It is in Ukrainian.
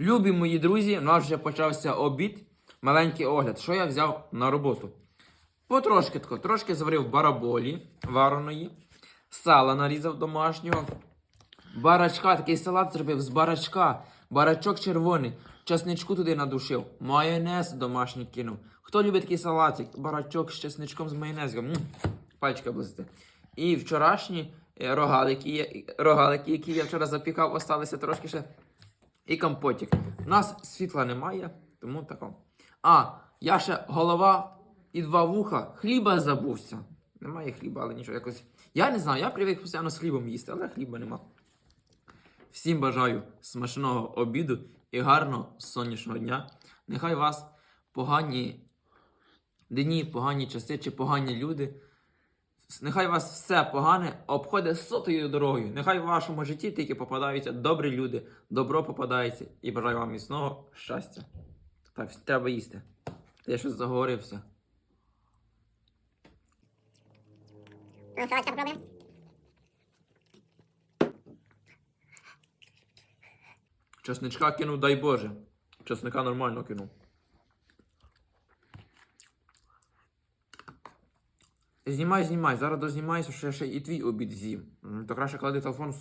Любі мої друзі, у нас вже почався обід. Маленький огляд. Що я взяв на роботу? Потрошки тако, трошки зварив бараболі вареної, сала нарізав домашнього, барачка, такий салат зробив з барачка, барачок червоний, часничку туди надушив, майонез домашній кинув. Хто любить такий салатик? Барачок з часничком з майонезом. М, Пальчика близьте. І вчорашні е, рогалики, рогалики, які я вчора запікав, осталися трошки ще. І компотик. У нас світла немає, тому тако. А, я ще голова і два вуха. Хліба забувся. Немає хліба, але нічого якось. Я не знаю, я привик постійно з хлібом їсти, але хліба нема. Всім бажаю смачного обіду і гарного сонячного дня. Нехай вас погані дні, погані часи чи погані люди. Нехай вас все погане обходить сотою дорогою. Нехай в вашому житті тільки попадаються добрі люди, добро попадається і бажаю вам міцного щастя. Так, треба їсти. Та я щось заговорився. Ну. Чесничка кинув, дай Боже. Чесника нормально кинув. Знімай, знімай. Зараз дознімайся, що я ще і твій обід з'їм. То краще клади телефон в